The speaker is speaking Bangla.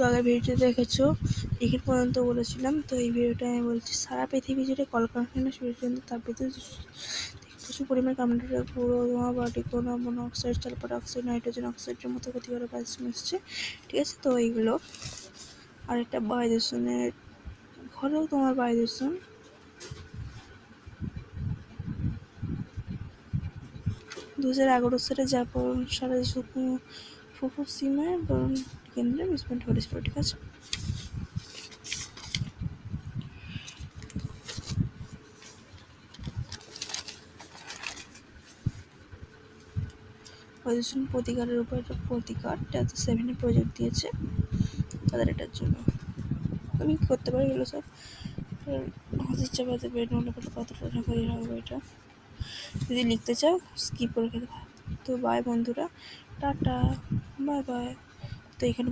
তো আগের ভিডিওতে দেখেছ এখানে পর্যন্ত বলেছিলাম, তো এই ভিডিওটা আমি বলছি, সারা পৃথিবী জুড়ে কলকারখানা সূর্যচন্দ্র তাপবিদ্যুৎ প্রচুর পরিমাণে কার্বন পুরো ধোঁয়া particle monoxide sulphur oxide nitrogen অক্সাইডের মতো ক্ষতিকর গ্যাস মিশছে, ঠিক আছে? তো এইগুলো, আর একটা বায়ু দূষণের ঘরেও তোমার বায়ু দূষণ দু হাজার এগারো সালে জাপান সারা ফুকুশিমায় বরণ কেন্দ্রে বিস্ফোরণ ঘটেছিল ঠিক আছে। প্রদূষণ প্রতিকারের উপর একটা প্রতিকার যাতে সেভেনে প্রজেক্ট দিয়েছে তাদের এটার জন্য। আমি করতে পারি এগুলো সব হাসির চাপাতে নোটে কত কতটা করে রাখব এটা। যদি লিখতে চাও স্কিপ করে খেতে তো বাই বন্ধুরা টাটা বাই বাই তো এখানে